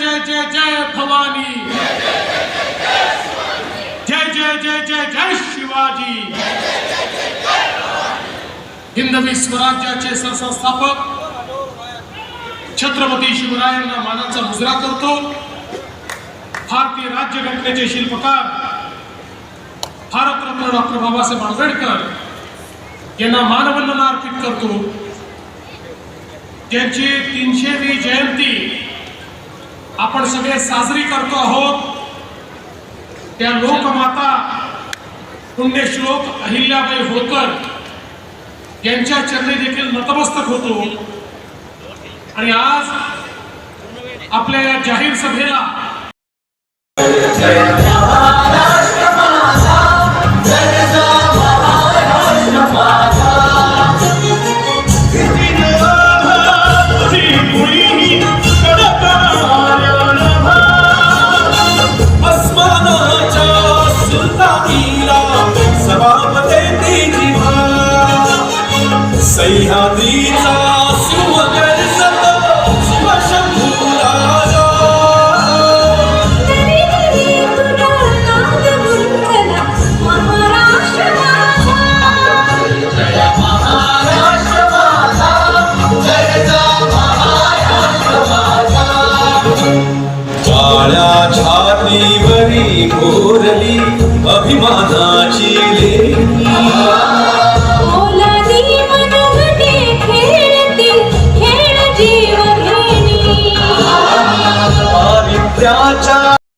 जय जय जय भवानी। जय जय जय जय जय शिवाजी। हिंदवी स्वराज्याचे सरसंस्थापक छत्रपती शिवरायांना मानाचा मुजरा करतो. भारतीय राज्यघटनेचे शिल्पकार भारतरत्न डॉक्टर बाबासाहेब आंबेडकर यांना मानवंदना अर्पित करतो. त्यांची तीनशेवी जयंती आपण सगळे साजरी करतो आहोत. त्या लोकमाता पुण्यश्लोक अहिल्याबाई होळकर यांच्या चरणी देखील नतमस्तक होतो. आणि आज आपल्या या जाहीर सभेला सह्याद्रीचा छाती शिवशंभू राजा काळ्या छातीवरी भोरली अभिमाना.